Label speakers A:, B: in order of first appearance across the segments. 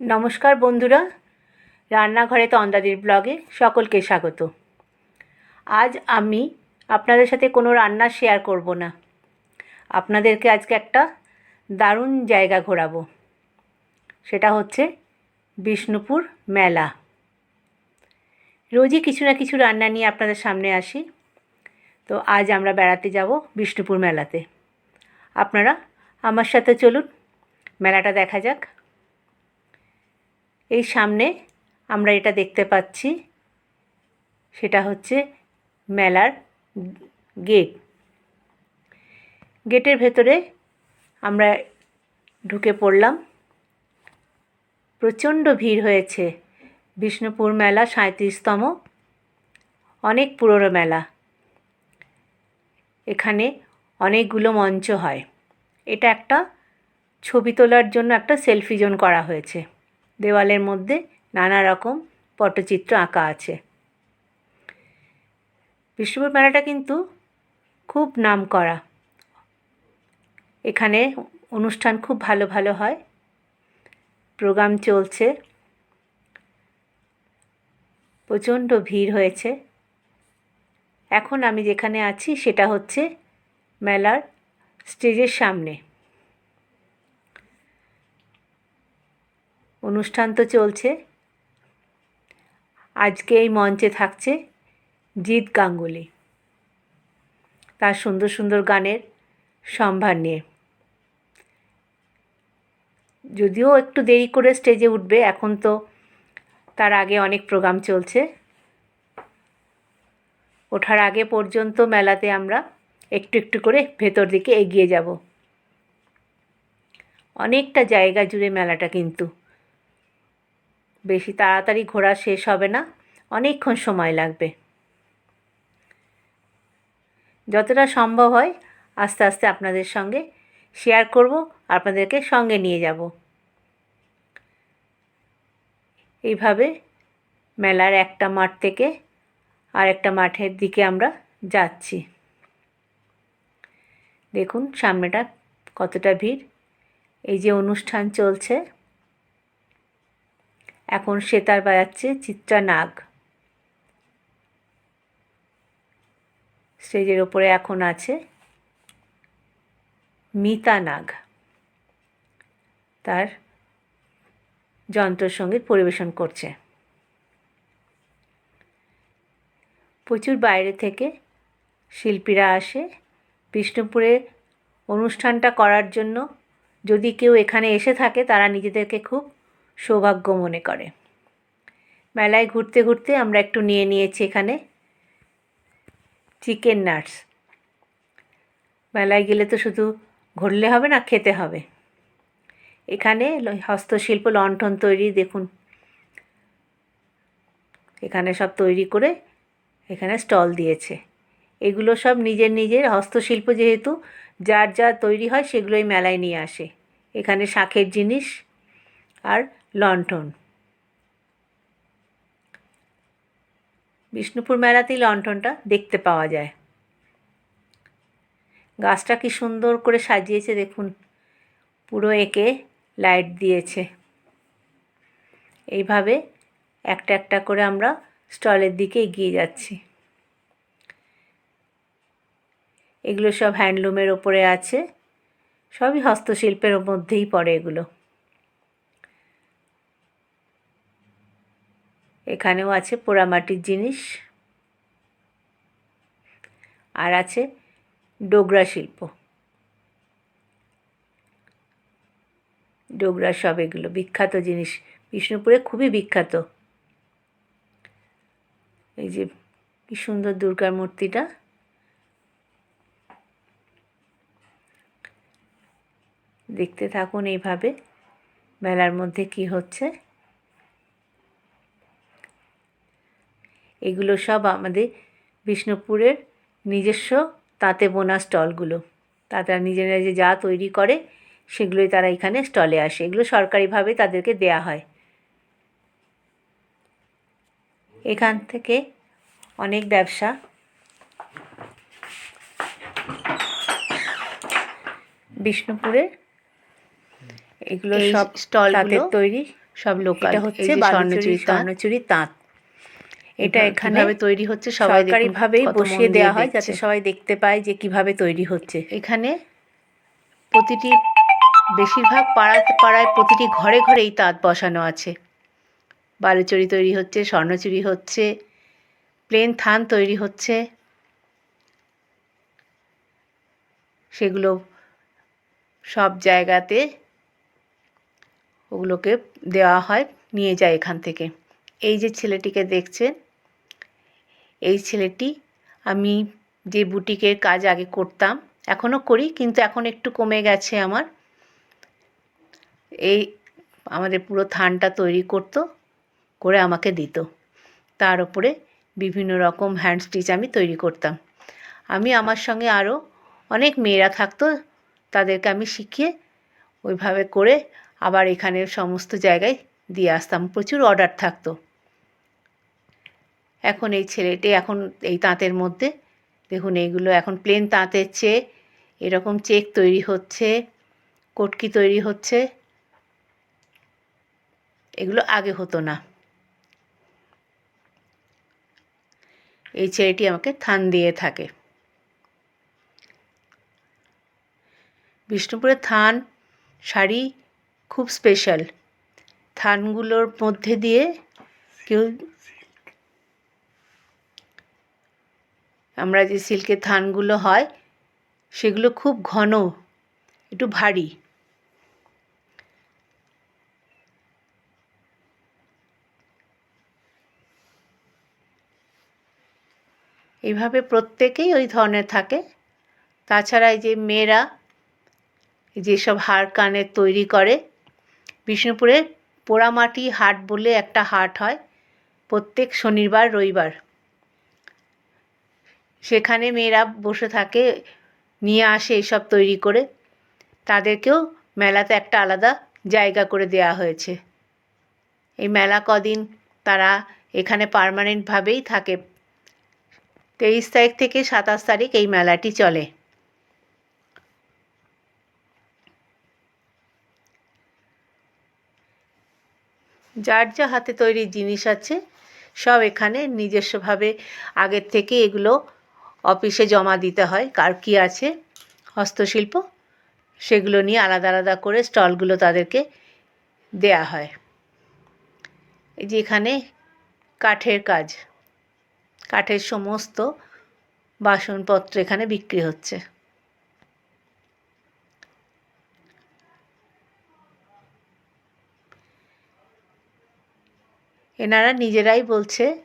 A: নমস্কার বন্ধুরা, রান্নাঘরে তন্দাদির ব্লগে সকলকে স্বাগত। আজ আমি আপনাদের সাথে কোনো রান্না শেয়ার করব না। আপনাদেরকে আজকে একটা দারুণ জায়গা ঘোরাবো। সেটা হচ্ছে বিষ্ণুপুর মেলা। রোজই কিছু না কিছু রান্না নিয়ে আপনাদের সামনে আসি। তো আজ আমরা বেড়াতে যাব বিষ্ণুপুর মেলাতে। আপনারা আমার সাথে চলুন, মেলাটা দেখা যাক। এই সামনে আমরা এটা দেখতে পাচ্ছি। সেটা হচ্ছে মেলার গেট। গেটের ভেতরে আমরা ঢুকে পড়লাম। প্রচণ্ড ভিড় হয়েছে। বিষ্ণুপুর মেলা সাঁত্রিশতম অনেক পুরনো মেলা। এখানে অনেকগুলো মঞ্চ হয়। এটা একটা ছবি তোলার জন্য একটা সেলফি জোন করা হয়েছে। দেওয়ালের মধ্যে নানা রকম পটচিত্র আঁকা আছে। বিষ্ণুপুর মেলাটা কিন্তু খুব নাম করা এখানে অনুষ্ঠান খুব ভালো ভালো হয়। প্রোগ্রাম চলছে। প্রচণ্ড ভিড় হয়েছে। এখন আমি যেখানে আছি সেটা হচ্ছে মেলার স্টেজের সামনে। অনুষ্ঠান তো চলছে। আজকে এই মঞ্চে থাকছে জিৎ গাঙ্গুলি। তার সুন্দর সুন্দর গানের সম্ভার নিয়ে। যদিও একটু দেরি করে স্টেজে উঠবে, এখন তো তার আগে অনেক প্রোগ্রাম চলছে। ওঠার আগে পর্যন্ত মেলাতে আমরা একটু একটু করে ভেতর দিকে এগিয়ে যাব। অনেকটা জায়গা জুড়ে মেলাটা কিন্তু। বেশি তাড়াতাড়ি ঘোরা শেষ হবে না। অনেকক্ষণ সময় লাগবে। যতটা সম্ভব হয়, আস্তে আস্তে আপনাদের সঙ্গে শেয়ার করব, আপনাদেরকে সঙ্গে নিয়ে যাব। এইভাবে মেলার একটা মাঠ থেকে আর একটা মাঠের দিকে আমরা যাচ্ছি। দেখুন, সামনেটা কতটা ভিড়। এই যে অনুষ্ঠান চলছে। এখন সেতার বাজাচ্ছে চিত্রা নাগ। স্টেজের ওপরে এখন আছে মিতা নাগ। তার যন্ত্রসঙ্গীত পরিবেশন করছে। প্রচুর বাইরে থেকে শিল্পীরা আসে। বিষ্ণুপুরে অনুষ্ঠানটা করার জন্য যদি কেউ এখানে এসে থাকে, তারা নিজেদেরকে খুব সৌভাগ্য মনে করে। মেলায় ঘুরতে ঘুরতে আমরা একটু নিয়ে নিয়েছি এখানে চিকেন নাটস। মেলায় গেলে তো শুধু ঘুরলে হবে না, খেতে হবে। এখানে হস্তশিল্প লণ্ঠন তৈরি, দেখুন। এখানে সব তৈরি করে এখানে স্টল দিয়েছে। এগুলো সব নিজের নিজের, হস্তশিল্প যেহেতু যার যা তৈরি হয় সেগুলোই মেলায় নিয়ে আসে। এখানে শাঁখের জিনিস আর লণ্ঠন বিষ্ণুপুর মেলাতেই লণ্ঠনটা দেখতে পাওয়া যায়। গাছটা কি সুন্দর করে সাজিয়েছে দেখুন। পুরো একে লাইট দিয়েছে। এইভাবে একটা একটা করে আমরা স্টলের দিকে এগিয়ে যাচ্ছি। এগুলো সব হ্যান্ডলুমের ওপরে আছে। সবই হস্তশিল্পের মধ্যেই পড়ে এগুলো। এখানেও আছে পোড়ামাটির জিনিস। আর আছে ডোগরা শিল্প। ডোগরা সব এগুলো বিখ্যাত জিনিস। বিষ্ণুপুরে খুবই বিখ্যাত। এই যে কি সুন্দর দুর্গার মূর্তিটা। দেখতে থাকুন এইভাবে। মেলার মধ্যে কি হচ্ছে। এগুলো সব আমাদের বিষ্ণুপুরের নিজস্ব তাঁতে বোনা স্টলগুলো। তারা নিজেরা যে যা তৈরি করে সেগুলোই তারা এখানে স্টলে আসে। এগুলো সরকারিভাবে তাদেরকে দেয়া হয়। এখান থেকে অনেক ব্যবসা। বিষ্ণুপুরের এগুলো সব
B: স্টল
A: তাঁতের তৈরি
B: সব লোকাল।
A: হচ্ছে
B: হচ্ছে স্বর্ণচুরি স্বর্ণচুরি তাঁত। এটা এখানে
A: তৈরি হচ্ছে
B: সরকারিভাবেই বসিয়ে
A: দিয়ে
B: দেওয়া হয় যাতে সবাই দেখতে পায় যে কীভাবে তৈরি হচ্ছে।
A: এখানে প্রতিটি বেশিরভাগ পাড়া পাড়ায় প্রতিটি ঘরে ঘরেই তাঁত বসানো আছে। বালুচুরি তৈরি হচ্ছে স্বর্ণচুরি হচ্ছে প্লেন থান তৈরি হচ্ছে। সেগুলো সব জায়গাতে ওগুলোকে দেওয়া হয় নিয়ে যায় এখান থেকে। এই যে ছেলেটিকে দেখছেন এই ছেলেটি। আমি যে বুটিকের কাজ আগে করতাম এখনও করি, কিন্তু এখন একটু কমে গেছে আমার। এই আমাদের পুরো থানটা তৈরি করতো, করে আমাকে দিত। তার উপরে বিভিন্ন রকম হ্যান্ড স্টিচ আমি তৈরি করতাম। আমি আমার সঙ্গে আরও অনেক মেয়েরা থাকতো, তাদেরকে আমি শিখিয়ে ওইভাবে করে আবার এখানে সমস্ত জায়গায় দিয়ে আসতাম। প্রচুর অর্ডার থাকতো। এখন এই ছেলেটি এখন এই তাঁতের মধ্যে। দেখুন, এইগুলো এখন প্লেন তাঁতের চেয়ে এরকম চেক তৈরি হচ্ছে, কটকি তৈরি হচ্ছে। এগুলো আগে হতো না। এই ছেলেটি আমাকে থান দিয়ে থাকে। বিষ্ণুপুরের থান শাড়ি খুব স্পেশাল থানগুলোর মধ্যে দিয়ে কেউ আমরা যে সিল্কের থানগুলো হয়, সেগুলো খুব ঘন, একটু ভারী। এইভাবে প্রত্যেকেই ওই ধরনের থাকে। তাছাড়া এই যে মেয়েরা যেসব হার কানের তৈরি করে বিষ্ণুপুরে পোড়ামাটি হাট বলে একটা হাট হয়। প্রত্যেক শনিবার, রবিবার সেখানে মেয়েরা বসে থাকে, নিয়ে আসে এইসব তৈরি করে। তাদেরকেও মেলাতে একটা আলাদা জায়গা করে দেওয়া হয়েছে। এই মেলা কদিন তারা এখানে পার্মানেন্টভাবেই থাকে। তেইশ তারিখ থেকে সাতাশ তারিখ এই মেলাটি চলে। যার যা হাতে তৈরি জিনিস আছে, সব এখানে নিজস্বভাবে আগের থেকে এগুলো অফিসে জমা দিতে হয়, কার কী আছে? হস্তশিল্প? সেগুলো নিয়ে আলাদা আলাদা করে স্টলগুলো তাদেরকে দেয়া হয়। এই যে এখানে কাঠের কাজ। কাঠের সমস্ত বাসনপত্র এখানে বিক্রি হচ্ছে। এনারা নিজেরাই বলছে,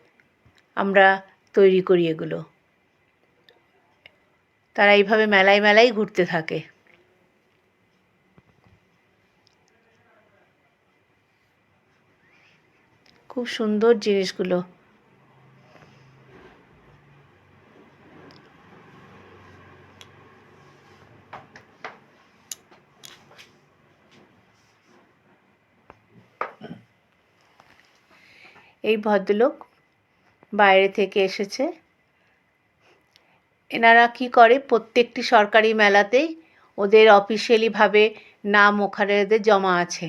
A: আমরা তৈরি করি এগুলো। তারা এইভাবে মেলায় মেলায় ঘুরতে থাকে। খুব সুন্দর জিনিসগুলো। এই ভদ্রলোক বাইরে থেকে এসেছে। এনারা কি করে? প্রত্যেকটি সরকারি মেলাতেই ওদের অফিসিয়ালিভাবে নাম ওখানে ওদের জমা আছে।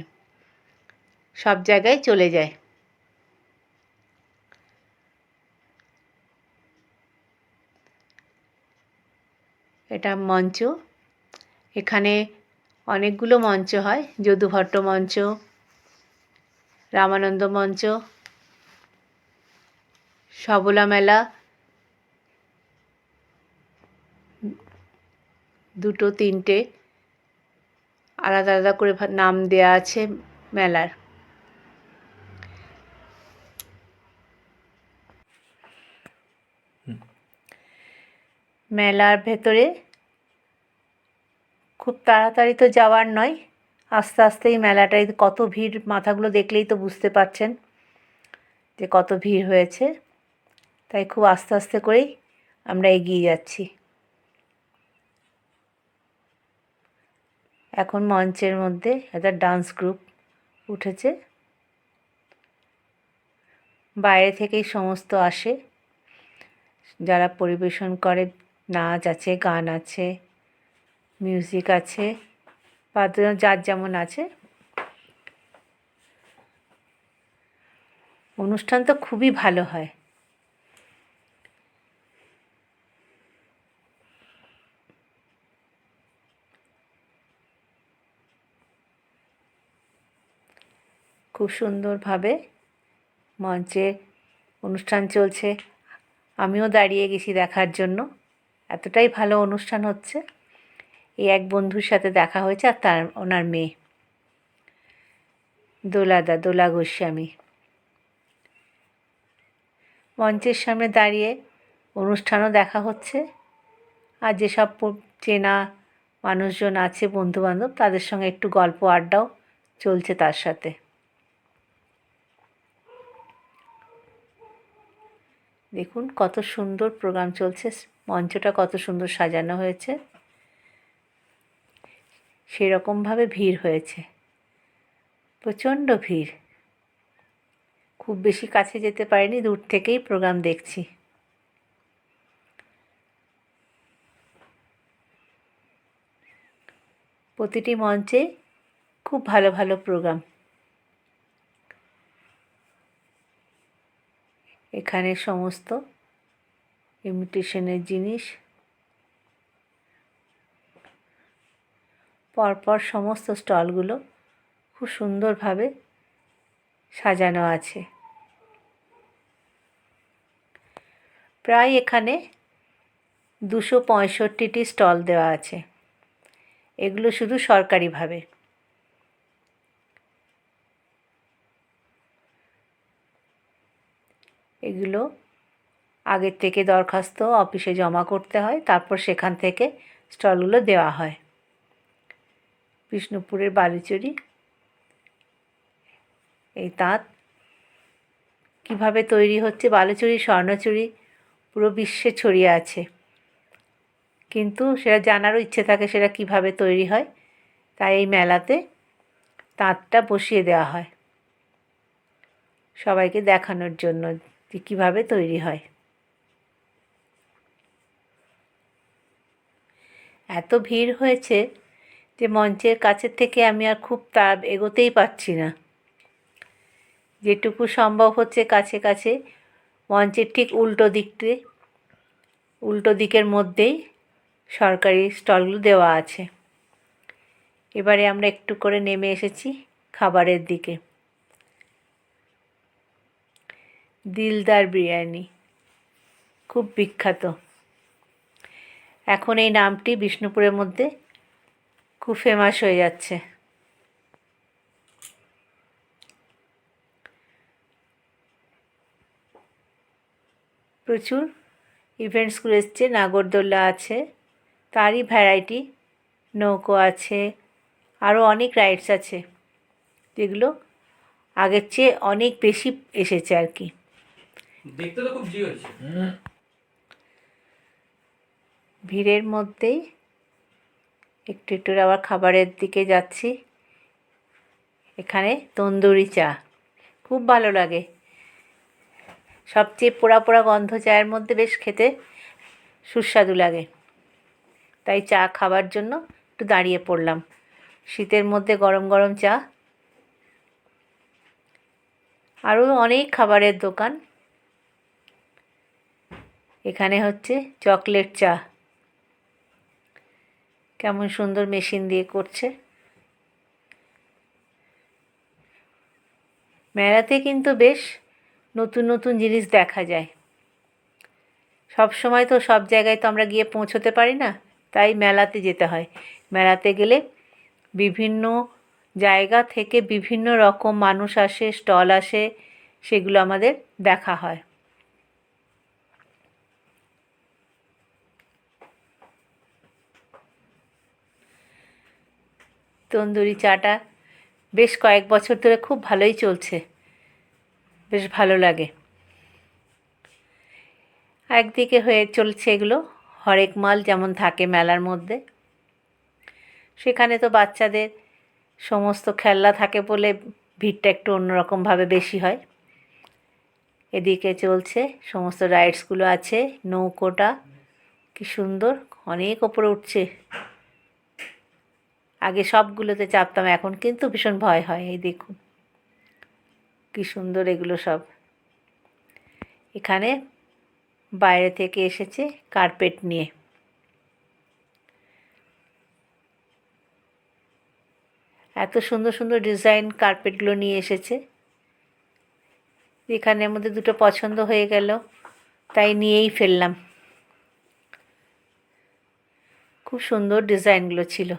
A: সব জায়গায় চলে যায়। এটা মঞ্চ। এখানে অনেকগুলো মঞ্চ হয়। যদুভট্ট মঞ্চ, রামানন্দ মঞ্চ, সবলা মেলা দুটো তিনটে। আলাদা আলাদা করে নাম দেয়া আছে মেলার। মেলার ভেতরে খুব তাড়াতাড়ি তো যাওয়ার নয়। আস্তে আস্তেই মেলাটায় কত ভিড় মাথাগুলো দেখলেই তো বুঝতে পারছেন যে কত ভিড় হয়েছে। তাই খুব আস্তে আস্তে করেই আমরা এগিয়ে যাচ্ছি। এখন মঞ্চের মধ্যে একটা ডান্স গ্রুপ উঠেছে। বাইরে থেকেই সমস্ত আসে। যারা পরিবেশন করে, নাচ আছে, গান আছে মিউজিক আছে বাদ্য যার যেমন আছে। অনুষ্ঠান তো খুবই ভালো হয়। খুব সুন্দরভাবে মঞ্চে অনুষ্ঠান চলছে। আমিও দাঁড়িয়ে গেছি দেখার জন্য। এতটাই ভালো অনুষ্ঠান হচ্ছে। এই এক বন্ধুর সাথে দেখা হয়েছে আর তার, ওনার মেয়ে। দোলাদা, দোলা গোস্বামী। মঞ্চের সামনে দাঁড়িয়ে অনুষ্ঠানও দেখা হচ্ছে। আর যেসব চেনা মানুষজন আছে, বন্ধুবান্ধব, তাদের সঙ্গে একটু গল্প আড্ডাও চলছে তার সাথে। দেখুন, কত সুন্দর প্রোগ্রাম চলছে। মঞ্চটা কত সুন্দর সাজানো হয়েছে। সেরকমভাবে ভিড় হয়েছে। প্রচণ্ড ভিড়। খুব বেশি কাছে যেতে পারিনি, দূর থেকেই প্রোগ্রাম দেখছি। প্রতিটি মঞ্চে খুব ভালো ভালো প্রোগ্রাম। এখানে সমস্ত ইমিটেশনের জিনিস। পরপর সমস্ত স্টলগুলো খুব সুন্দরভাবে সাজানো আছে। প্রায় এখানে দুশো পঁয়ষট্টিটি স্টল দেওয়া আছে। এগুলো শুধু সরকারিভাবে। এগুলো আগের থেকে দরখাস্ত অফিসে জমা করতে হয়, তারপর সেখান থেকে স্টলগুলো দেওয়া হয়। বিষ্ণুপুরের বালুচুরি। এই তাঁত কীভাবে তৈরি হচ্ছে? বালুচুরি, স্বর্ণচুরি, পুরো বিশ্বে ছড়িয়ে আছে। কিন্তু সেটা জানারও ইচ্ছে থাকে সেটা কীভাবে তৈরি হয়। তাই এই মেলাতে তাঁতটা বসিয়ে দেওয়া হয়। সবাইকে দেখানোর জন্য। যে কীভাবে তৈরি হয়। এত ভিড় হয়েছে যে মঞ্চের কাছের থেকে আমি আর খুব তা এগোতেই পারছি না। যেটুকু সম্ভব হচ্ছে কাছে কাছে, মঞ্চের ঠিক উল্টো দিকতে, উল্টো দিকের মধ্যেই সরকারি স্টলগুলো দেওয়া আছে। এবারে আমরা একটু করে নেমে এসেছি খাবারের দিকে। দিলদার বিরিয়ানি। খুব বিখ্যাত। এখন এই নামটি বিষ্ণুপুরের মধ্যে খুব ফেমাস হয়ে যাচ্ছে। প্রচুর ইভেন্টসগুলো এসছে নাগরদোল্লা আছে, তারই ভ্যারাইটি নৌকো আছে আরও অনেক রাইডস আছে, যেগুলো আগের চেয়ে অনেক বেশি এসেছে আর কি।
C: দেখতে তো খুব হয়েছে
A: ভিড়ের মধ্যেই একটু একটু আবার খাবারের দিকে যাচ্ছি। এখানে তন্দুরি চা, খুব ভালো লাগে। সবচেয়ে পোড়া পোড়া গন্ধ চায়ের মধ্যে বেশ খেতে সুস্বাদু লাগে। তাই চা খাবার জন্য একটু দাঁড়িয়ে পড়লাম। শীতের মধ্যে গরম গরম চা। আরও অনেক খাবারের দোকান এখানে হচ্ছে চকলেট চা। কেমন সুন্দর মেশিন দিয়ে করছে। মেলাতে কিন্তু বেশ নতুন নতুন জিনিস দেখা যায়। সব সময় তো সব জায়গায় তো আমরা গিয়ে পৌঁছোতে পারি না, তাই মেলাতে যেতে হয়। মেলাতে গেলে বিভিন্ন জায়গা থেকে বিভিন্ন রকম মানুষ আসে, স্টল আসে, সেগুলো আমাদের দেখা হয়। তন্দুরি চাটা বেশ কয়েক বছর ধরে খুব ভালোই চলছে। বেশ ভালো লাগে। একদিকে হয়ে চলছে এগুলো, হরেক মাল যেমন থাকে মেলার মধ্যে। সেখানে তো বাচ্চাদের সমস্ত খেলনা থাকে বলে ভিড়টা একটু অন্যরকমভাবে বেশি হয়। এদিকে চলছে, সমস্ত রাইডসগুলো আছে, নৌকোটা, কি সুন্দর, অনেক ওপরে উঠছে। আগে সবগুলোতে চাপতাম, এখন কিন্তু ভীষণ ভয় হয়, এই দেখুন। কি সুন্দর এগুলো সব। এখানে বাইরে থেকে এসেছে কার্পেট নিয়ে। এত সুন্দর সুন্দর ডিজাইন কার্পেটগুলো নিয়ে এসেছে। এখানের মধ্যে দুটো পছন্দ হয়ে গেল, তাই নিয়েই ফেললাম। খুব সুন্দর ডিজাইনগুলো ছিল।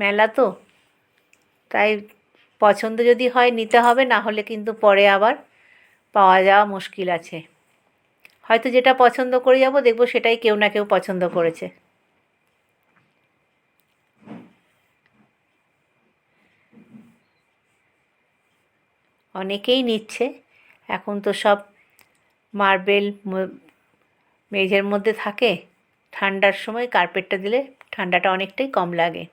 A: মেলা তো। তাই পছন্দ যদি হয় নিতে হবে, না হলে কিন্তু পরে আবার পাওয়া যাওয়া মুশকিল আছে। হয়তো যেটা পছন্দ করে যাব, দেখব সেটাই কেউ না কেউ পছন্দ করেছে। অনেকেই নিচ্ছে। এখন তো সব মার্বেল মেঝের মধ্যে থাকে। ঠান্ডার সময় কার্পেটটা দিলে ঠান্ডাটা অনেকটাই কম লাগে।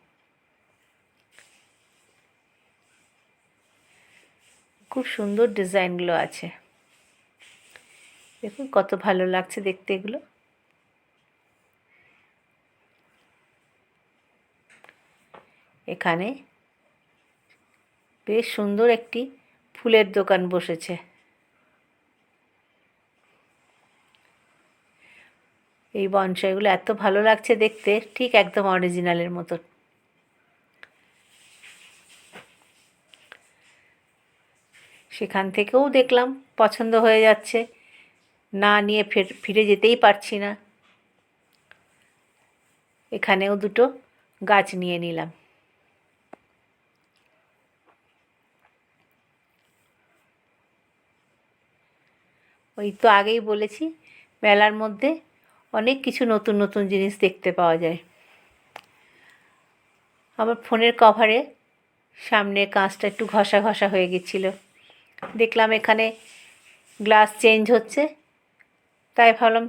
A: খুব সুন্দর ডিজাইনগুলো আছে। দেখুন কত ভালো লাগছে দেখতে এগুলো। এখানে বেশ সুন্দর একটি ফুলের দোকান বসেছে। এই বনসাইগুলো এত ভালো লাগছে দেখতে, ঠিক একদম অরিজিনালের মতো সেখান থেকেও দেখলাম পছন্দ হয়ে যাচ্ছে। না নিয়ে ফের, ফিরে যেতেই পারছি না। এখানেও দুটো গাছ নিয়ে নিলাম। ওই তো আগেই বলেছি, মেলার মধ্যে অনেক কিছু নতুন নতুন জিনিস দেখতে পাওয়া যায়। আমার ফোনের কভারে সামনে কাঁচটা একটু ঘষা ঘষা হয়ে গেছিল। দেখলাম এখানে গ্লাস চেঞ্জ হচ্ছে। তাই ভাবলাম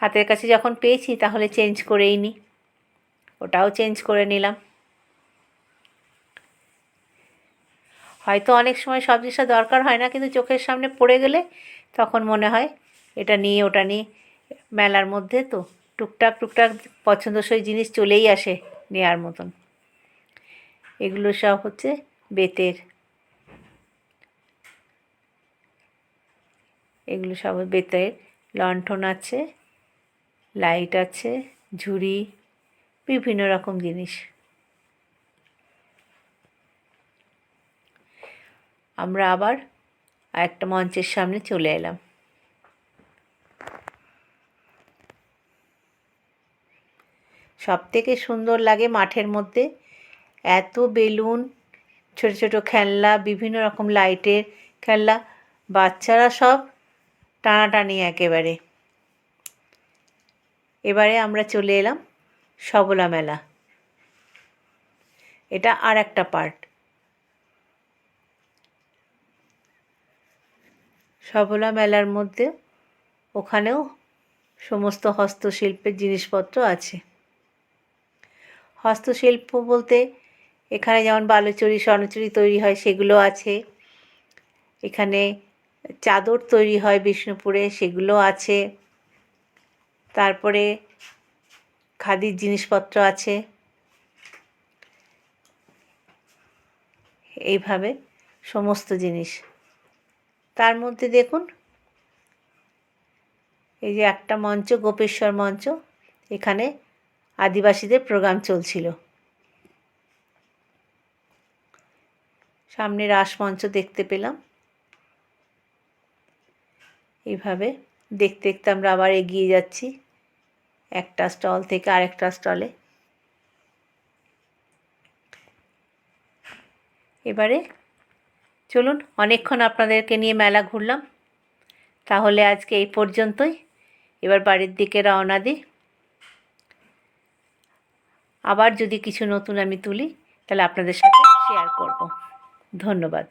A: হাতের কাছে যখন পেয়েছি তাহলে চেঞ্জ করেই নিই ওটাও চেঞ্জ করে নিলাম। হয়তো অনেক সময় সব জিনিসটা দরকার হয় না, কিন্তু চোখের সামনে পড়ে গেলে তখন মনে হয় এটা নিয়ে ওটা নিয়ে মেলার মধ্যে তো টুকটাক টুকটাক পছন্দসই জিনিস চলেই আসে নেওয়ার মতন। এগুলো সব হচ্ছে বেতের এগুলো সব বেতের লণ্ঠন আছে, লাইট আছে, ঝুড়ি, বিভিন্ন রকম জিনিস। আমরা আবার একটা মঞ্চের সামনে চলে এলাম। সব থেকে সুন্দর লাগে মাঠের মধ্যে এত বেলুন, ছোট ছোট খেলনা, বিভিন্ন রকম লাইটের খেলনা, বাচ্চারা সব টানাটানি একেবারে। এবারে আমরা চলে এলাম সবলা মেলা। এটা আর একটা পার্ট সবলা মেলার মধ্যে ওখানেও সমস্ত হস্তশিল্পের জিনিসপত্র আছে। হস্তশিল্প বলতে এখানে যেমন বালুচুরি, স্বর্ণচুরি তৈরি হয় সেগুলো আছে। এখানে চাদর তৈরি হয় বিষ্ণুপুরে, সেগুলো আছে। তারপরে খাদির জিনিসপত্র আছে। এইভাবে সমস্ত জিনিস। তার মধ্যে দেখুন, এই যে একটা মঞ্চ, গোপেশ্বর মঞ্চ, এখানে আদিবাসীদের প্রোগ্রাম চলছিল। সামনে রাসমঞ্চ দেখতে পেলাম। এইভাবে দেখতে দেখতে আমরা আবার এগিয়ে যাচ্ছি একটা স্টল থেকে আরেকটা স্টলে। এবারে চলুন অনেকক্ষণ আপনাদেরকে নিয়ে মেলা ঘুরলাম। তাহলে আজকে এই পর্যন্তই। এবার বাড়ির দিকে রওনা দিই। আবার যদি কিছু নতুন আমি তুলি, তাহলে আপনাদের সাথে শেয়ার করব। ধন্যবাদ।